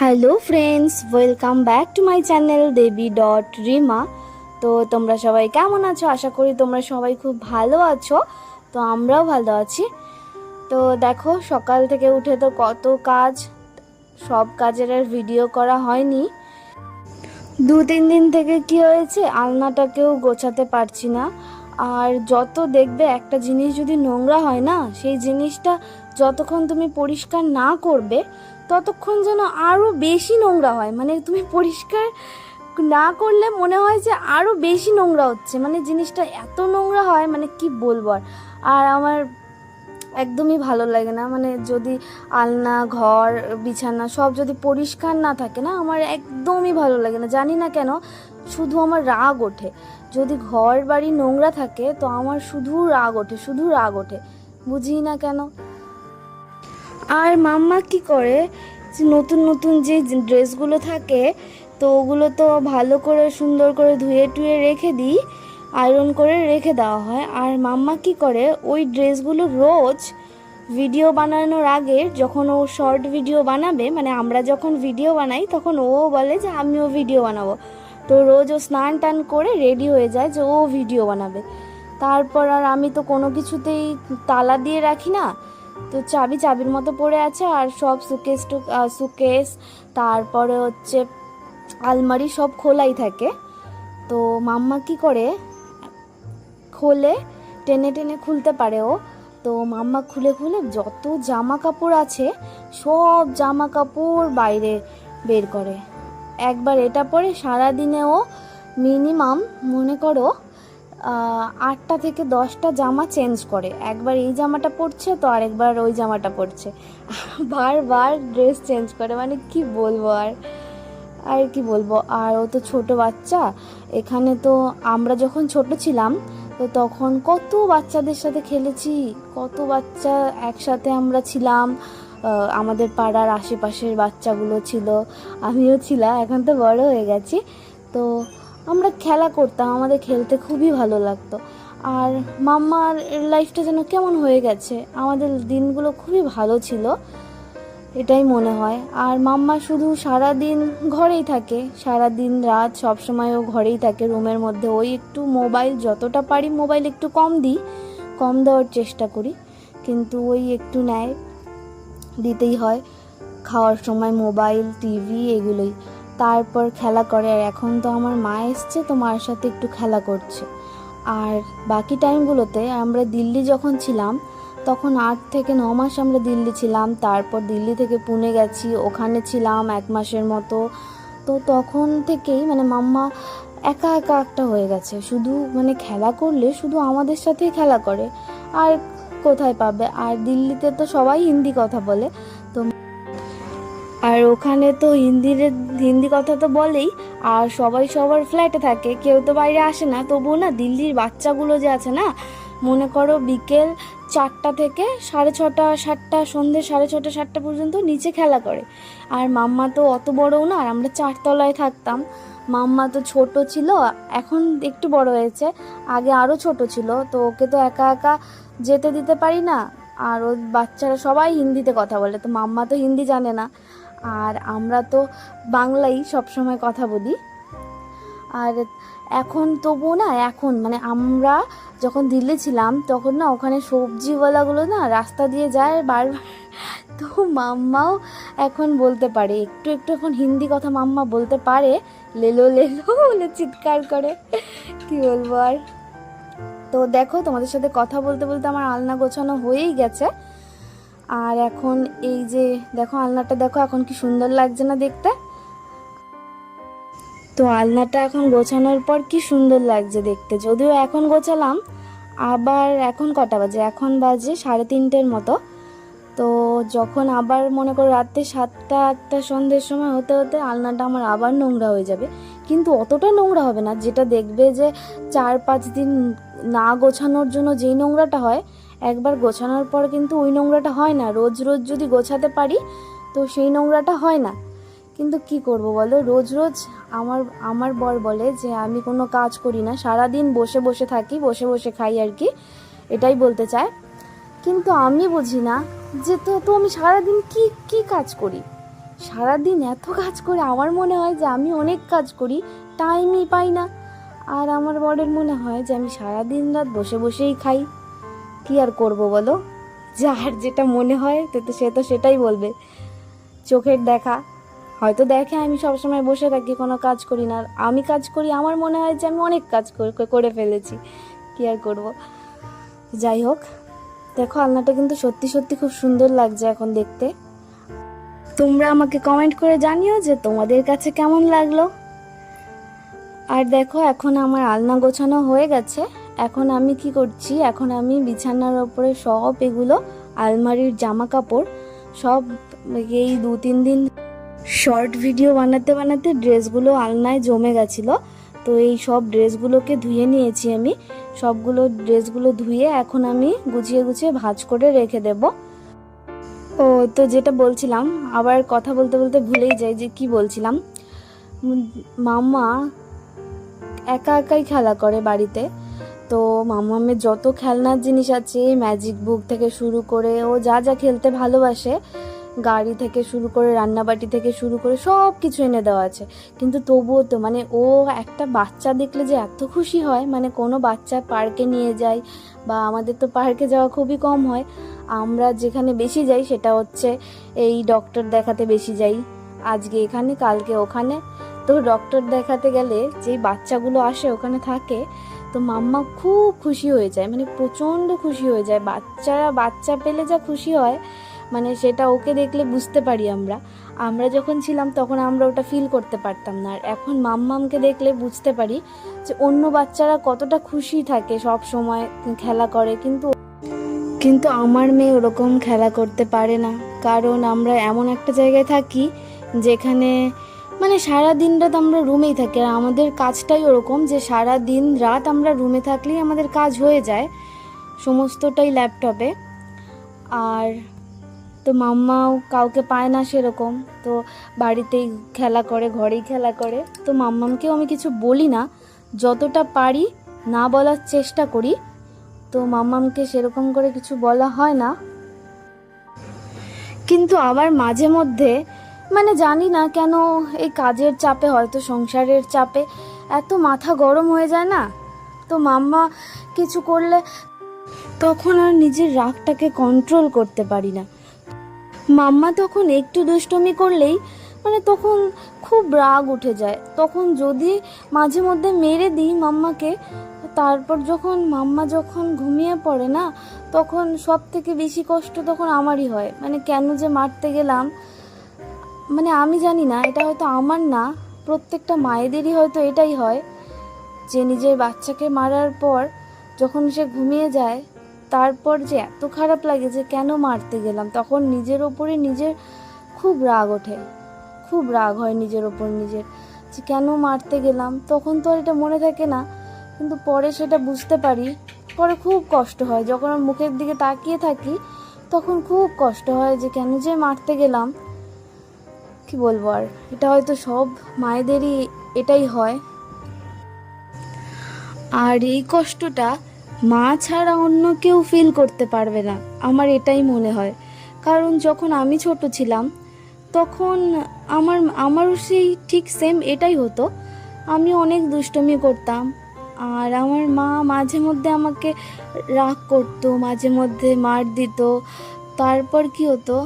Hello friends welcome back to my channel Devi dot Rima তো তোমরা সবাই কেমন আছো? আশা করি তোমরা সবাই খুব ভালো আছো। তো আমরাও ভালো আছি। তো দেখো, সকাল থেকে উঠে তো কত কাজ, সব কাজের আর ভিডিও করা হয়নি। দু তিন দিন থেকে কি হয়েছে, আলনাটাকেও গোছাতে পারছি না। আর যত দেখবে, একটা জিনিস যদি নোংরা হয় না, সেই জিনিসটা যতক্ষণ তুমি পরিষ্কার না করবে ততক্ষণ যেন আরও বেশি নোংরা হয়। মানে তুমি পরিষ্কার না করলে মনে হয় যে আরও বেশি নোংরা হচ্ছে। মানে জিনিসটা এত নোংরা হয় মানে কি বলব আর? আর আমার একদমই ভালো লাগে না। মানে যদি আলনা, ঘর, বিছানা সব যদি পরিষ্কার না থাকে না, আমার একদমই ভালো লাগে না। জানি না কেন, শুধু আমার রাগ ওঠে। যদি ঘর বাড়ি নোংরা থাকে, তো আমার শুধু রাগ ওঠে, শুধু রাগ ওঠে। বুঝি না কেন। আর মাম্মা কি করে? নতুন নতুন যে ড্রেসগুলো থাকে, তো ওগুলো তো ভালো করে সুন্দর করে ধুয়ে টুয়ে রেখে দিই, আয়রন করে রেখে দেওয়া হয়। আর মাম্মা কি করে? ওই ড্রেসগুলো রোজ ভিডিও বানানোর আগে যখন ও শর্ট ভিডিও বানাবে মানে আমরা যখন ভিডিও বানাই, তখন ও বলে যে, আমিও ভিডিও বানাবো। তো রোজ ও স্নান টান করে রেডি হয়ে যায় যে ও ভিডিও বানাবে। তারপর আর আমি তো কোনো কিছুতেই তালা দিয়ে রাখি না। তো চাবি চাবির মতো পড়ে আছে আর সব সুকেস টু সুকেস তারপরে হচ্ছে আলমারি সব খোলাই থাকে। তো মাম্মা কি করে, খোলে, টেনে টেনে খুলতে পারে ও। তো মাম্মা খুলে খুলে যত জামা কাপড় আছে, সব জামা কাপড় বাইরে বের করে। একবার এটা পরে সারাদিনে ও মিনিমাম মনে করো আটটা থেকে দশটা জামা চেঞ্জ করে। একবার এই জামাটা পরছে তো আরেকবার ওই জামাটা পরছে। বারবার ড্রেস চেঞ্জ করে মানে কি বলব আর? আর কি বলব? আর ও তো ছোট বাচ্চা, এখানে তো আমরা যখন ছোট ছিলাম, তো তখন কত বাচ্চাদের সাথে খেলেছি, কত বাচ্চা একসাথে আমরা ছিলাম। আমাদের পাড়ার আশেপাশের বাচ্চাগুলো ছিল, আমিও ছিলাম, এখন তো বড় হয়ে গেছি। তো আমরা খেলা করতাম, আমাদের খেলতে খুবই ভালো লাগতো। আর মাম্মার লাইফটা যেন কেমন হয়ে গেছে, আমাদের দিনগুলো খুবই ভালো ছিল, এটাই মনে হয়। আর মাম্মা শুধু সারা দিন ঘরেই থাকে সারা দিন রাত সব সময় ও ঘরেই থাকে রুমের মধ্যে। ওই একটু মোবাইল যতটা পারি মোবাইল একটু কম দিই, কম দেওয়ার চেষ্টা করি, কিন্তু ওই একটু নেয় দিতেই হয়। খাওয়ার সময় মোবাইল টিভি এগুলোই। তারপর খেলা করে আর এখন তো আমার মা এসছে তো মার সাথে একটু খেলা করছে। আর বাকি টাইমগুলোতে আমরা দিল্লি যখন ছিলাম, তখন আট থেকে ন মাস আমরা দিল্লি ছিলাম, তারপর দিল্লি থেকে পুনে গেছি, ওখানে ছিলাম এক মাসের মতো। তো তখন থেকেই মানে মাম্মা একা একা একটা হয়ে গেছে। শুধু মানে খেলা করলে শুধু আমাদের সাথেই খেলা করে, আর কোথায় পাবে? আর দিল্লিতে তো সবাই হিন্দি কথা বলে আর ওখানে তো হিন্দির, হিন্দি কথা তো বলেই, আর সবাই সবার ফ্ল্যাটে থাকে, কেউ তো বাইরে আসে না, তবুও না দিল্লির বাচ্চাগুলো যে আছে না, মনে করো বিকেল চারটা থেকে সাড়ে ছটা, সাতটা সন্ধ্যে সাড়ে ছটা, সাতটা পর্যন্ত নিচে খেলা করে। আর মাম্মা তো অত বড়ও না, আর আমরা চারতলায় থাকতাম। মাম্মা তো ছোট ছিল, এখন একটু বড় হয়েছে, আগে আরও ছোট ছিল, তো ওকে তো একা একা যেতে দিতে পারি না। আর ওর বাচ্চারা সবাই হিন্দিতে কথা বলে, তো মাম্মা তো হিন্দি জানে না। আর আমরা তো বাংলাই সবসময় কথা বলি। আর এখন তবুও না, এখন মানে আমরা যখন দিল্লি ছিলাম, তখন না ওখানে সবজিওয়ালাগুলো না রাস্তা দিয়ে যায় বারবার তো মাম্মাও এখন বলতে পারে, একটু একটু এখন হিন্দি কথা মাম্মা বলতে পারে, লেলো লেলো বলে চিৎকার করে, কি বলব আর। তো দেখো তোমাদের সাথে কথা বলতে বলতে আমার আলনা গোছানো হয়েই গেছে। আর এখন এই যে দেখো আলনাটা, দেখো এখন কি সুন্দর লাগছে না দেখতে? তো আলনাটা এখন গোছানোর পর কি সুন্দর লাগছে দেখতে। যদিও এখন গোছালাম, আবার এখন কটা বাজে? এখন বাজে সাড়ে তিনটের মতো। তো যখন আবার মনে করো রাত্রে সাতটা, আটটা সন্ধ্যের সময় হতে হতে আলনাটা আমার আবার নোংরা হয়ে যাবে। কিন্তু অতটা নোংরা হবে না, যেটা দেখবে যে চার পাঁচ দিন না গোছানোর জন্য যেই নোংরাটা হয় একবার গোছানোর পর কিন্তু ওই নোংরাটা হয় না। রোজ রোজ যদি গোছাতে পারি, তো সেই নোংরাটা হয় না। কিন্তু কি করব বলো? রোজ রোজ আমার আমার বর বলে যে, আমি কোনো কাজ করি না। সারা দিন বসে বসে থাকি, বসে বসে খাই আর কি। এটাই বলতে চায়। কিন্তু আমি বুঝি না যে, তো তো আমি সারাদিন কি কি কাজ করি? সারাদিন এত কাজ করে আমার মনে হয় যে, আমি অনেক কাজ করি, টাইমই পাই না। আর আমার বরের মনে হয় যে, আমি সারাদিন রাত বসে বসেই খাই। কি আর করব বলো? যার যেটা মনে হয়, তো সে তো সেটাই বলবে। চোখের দেখা। হয়তো দেখে আমি সবসময় বসে থাকি, কোনো কাজ করি না। আমি কাজ করি, আমার মনে হয় যে আমি অনেক কাজ করে ফেলেছি। কি আর করব? যাই হোক, দেখো আলনাটা কিন্তু সত্যি সত্যি খুব সুন্দর লাগছে এখন দেখতে। তোমরা আমাকে কমেন্ট করে জানিও যে তোমাদের কাছে কেমন লাগল। আর দেখো, এখন আমার আলনা গোছানো হয়ে গেছে। এখন আমি কি করছি? এখন আমি বিছানার ওপরে সব এগুলো, আলমারির জামা কাপড় সব এই দু তিন দিন শর্ট ভিডিও বানাতে বানাতে ড্রেসগুলো আলনায় জমে গেছিল। তো এই সব ড্রেসগুলোকে ধুয়ে নিয়েছি আমি। সবগুলো ড্রেসগুলো ধুয়ে এখন আমি গুছিয়ে গুছিয়ে ভাঁজ করে রেখে দেব। ও, তো যেটা বলছিলাম, আবার কথা বলতে বলতে ভুলেই যাই যে কি বলছিলাম। মামা একা একাই খেলা করে বাড়িতে। তো মামামের যত খেলনার জিনিস আছে ম্যাজিক বুক থেকে শুরু করে, ও যা যা খেলতে ভালোবাসে, গাড়ি থেকে শুরু করে, রান্নাবাটি থেকে শুরু করে সব কিছু এনে দেওয়া আছে। কিন্তু তবুও তো মানে ও একটা বাচ্চা দেখলে যে এত খুশি হয় মানে কোনো বাচ্চা পার্কে নিয়ে যায় বা আমাদের তো পার্কে যাওয়া খুবই কম হয়, আমরা যেখানে বেশি যাই সেটা হচ্ছে এই ডক্টর দেখাতে বেশি যাই, আজকে এখানে, কালকে ওখানে। তো ডক্টর দেখাতে গেলে যেই বাচ্চাগুলো আসে, ওখানে থাকে তো মাম্মা খুব খুশি হয়ে যায় মানে প্রচণ্ড খুশি হয়ে যায়। বাচ্চারা, বাচ্চা পেলে যা খুশি হয় মানে সেটা ওকে দেখলে বুঝতে পারি আমরা। আমরা যখন ছিলাম তখন আমরা ওটা ফিল করতে পারতাম না। আর এখন মাম্মামকে দেখলে বুঝতে পারি যে অন্য বাচ্চারা কতটা খুশি থাকে সব সময় খেলা করে। কিন্তু কিন্তু আমার মেয়ে ওরকম খেলা করতে পারে না। কারণ আমরা এমন একটা জায়গায় থাকি যেখানে মানে সারা দিন রাত আমরা রুমেই থাকি, আর আমাদের কাজটাই ওরকম যে সারা দিন রাত আমরা রুমে থাকলেই আমাদের কাজ হয়ে যায়, সমস্তটাই ল্যাপটপে আর তো মাম্মাও কাউকে পায় না সেরকম, তো বাড়িতেই খেলা করে, ঘরেই খেলা করে। তো মাম্মামকেও আমি কিছু বলি না, যতটা পারি না বলার চেষ্টা করি। তো মাম্মামকে সেরকম করে কিছু বলা হয় না। কিন্তু আবার মাঝে মধ্যে মানে জানি না কেন এই কাজের চাপে, হয়তো সংসারের চাপে এত মাথা গরম হয়ে যায় না? তো মাম্মা কিছু করলে তখন আর নিজের রাগটাকে কন্ট্রোল করতে পারি না। মাম্মা তখন একটু দুষ্টমি করলেই মানে তখন খুব রাগ উঠে যায়। তখন যদি মাঝে মধ্যে মেরে দিই মাম্মাকে, তারপর যখন মাম্মা যখন ঘুমিয়ে পড়ে না, তখন সব থেকে বেশি কষ্ট তখন আমারই হয়। মানে কেন যে মারতে গেলাম মানে আমি জানি না, এটা হয়তো আমার না, প্রত্যেকটা মায়েদেরই হয়তো এটাই হয় যে নিজের বাচ্চাকে মারার পর যখন সে ঘুমিয়ে যায়, তারপর যে এত খারাপ লাগে যে কেন মারতে গেলাম, তখন নিজের ওপরে নিজের খুব রাগ ওঠে। খুব রাগ হয় নিজের ওপর নিজের, যে কেন মারতে গেলাম, তখন তো আর এটা মনে থাকে না। কিন্তু পরে সেটা বুঝতে পারি, পরে খুব কষ্ট হয়। যখন মুখের দিকে তাকিয়ে থাকি, তখন খুব কষ্ট হয় যে কেন যে মারতে গেলাম কি বলব আর? এটা হয়তো সব মায়েদেরই এটাই হয়। আর এই কষ্টটা মা ছাড়া অন্য কেউ ফিল করতে পারবে না, আমার এটাই মনে হয়। কারণ যখন আমি ছোট ছিলাম, তখন আমার, আমারও সেই ঠিক সেম এটাই হতো। আমি অনেক দুষ্টমি করতাম, আর আমার মা মাঝে মধ্যে আমাকে রাগ করতো, মাঝে মধ্যে মার দিত। তারপর কি হতো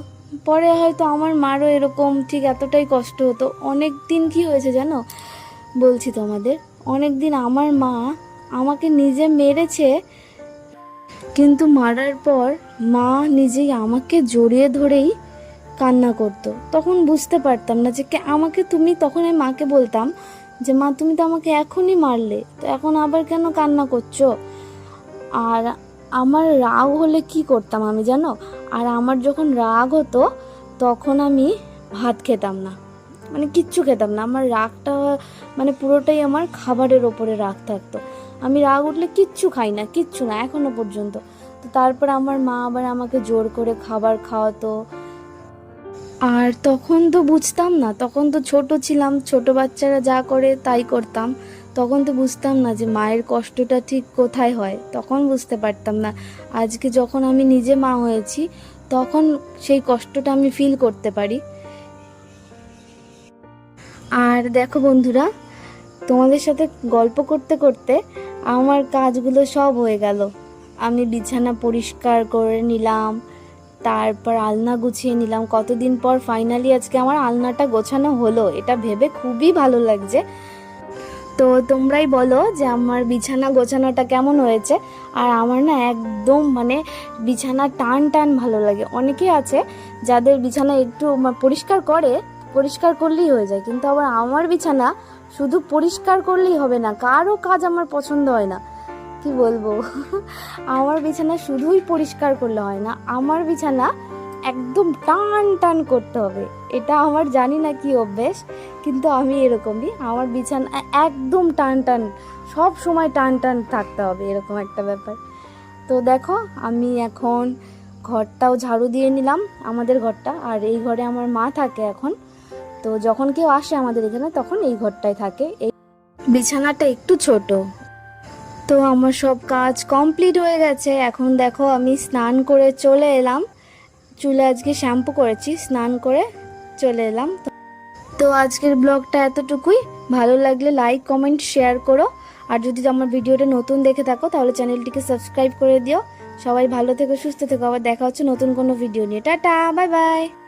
পরে হয়তো আমার মারও এরকম ঠিক এতটাই কষ্ট হতো। অনেক দিন কি হয়েছে জানো? বলছি তোমাদের, অনেক দিন আমার মা আমাকে নিজে মেরেছে, কিন্তু মারার পর মা নিজেই আমাকে জড়িয়ে ধরেই কান্না করতো। তখন বুঝতে পারতাম না যে আমাকে তুমি, তখন আমি মাকে বলতাম যে, মা, তুমি তো আমাকে এখনই মারলে, তো এখন আবার কেন কান্না করছ? আর আমার রাগ হলে কি করতাম আমি জানো? আর আমার যখন রাগ হতো, তখন আমি ভাত খেতাম না। মানে কিচ্ছু খেতাম না। আমার রাগটা মানে পুরোটাই আমার খাবারের ওপরে রাগ থাকতো। আমি রাগ উঠলে কিচ্ছু খাই না, কিচ্ছু না, এখনও পর্যন্ত। তো তারপর আমার মা আবার আমাকে জোর করে খাবার খাওয়াতো। আর তখন তো বুঝতাম না, তখন তো ছোট ছিলাম, ছোট বাচ্চারা যা করে তাই করতাম। তখন তো বুঝতাম না যে মায়ের কষ্টটা ঠিক কোথায় হয়, তখন বুঝতে পারতাম না। আজকে যখন আমি নিজে মা হয়েছি, তখন সেই কষ্টটা আমি ফিল করতে পারি। আর দেখো বন্ধুরা, তোমাদের সাথে গল্প করতে করতে আমার কাজগুলো সব হয়ে গেল। আমি বিছানা পরিষ্কার করে নিলাম, তারপর আলনা গুছিয়ে নিলাম। কতদিন পর ফাইনালি আজকে আমার আলনাটা গোছানো হলো, এটা ভেবে খুবই ভালো লাগছে। তো তোমরাই বলো যে আমার বিছানা গোছানোটা কেমন হয়েছে। আর আমার না একদম মানে বিছানা টান টান ভালো লাগে। অনেকে আছে যাদের বিছানা একটু পরিষ্কার করে, পরিষ্কার করলেই হয়ে যায়। কিন্তু আবার আমার বিছানা শুধু পরিষ্কার করলেই হবে না কারও কাজ আমার পছন্দ হয় না। কি বলব? আমার বিছানা শুধুই পরিষ্কার করলে হয় না। আমার বিছানা একদম টান টান করতে হবে। এটা আমার জানি না কি অভ্যেস, কিন্তু আমি এরকমই। আমার বিছানা একদম টান টান, সব সময় টান টান থাকতে হবে, এরকম একটা ব্যাপার। তো দেখো, আমি এখন ঘরটাও ঝাড়ু দিয়ে নিলাম, আমাদের ঘরটা। আর এই ঘরে আমার মা থাকে এখন। তো যখন কেউ আসে আমাদের এখানে, তখন এই ঘরটায় থাকে। এই বিছানাটা একটু ছোট। তো আমার সব কাজ কমপ্লিট হয়ে গেছে। এখন দেখো, আমি স্নান করে চলে এলাম। চুলে আজকে শ্যাম্পু করেছি, স্নান করে চলে এলাম। তো- আজকের ব্লগটা এতটুকুই। ভালো লাগলে লাইক কমেন্ট শেয়ার করো। আর যদি আমার ভিডিওটা নতুন দেখে থাকো, তাহলে চ্যানেলটিকে সাবস্ক্রাইব করে দিও। সবাই ভালো থেকো, সুস্থ থেকো। আবার দেখা হচ্ছে নতুন কোনো ভিডিও নিয়ে। Tata bye bye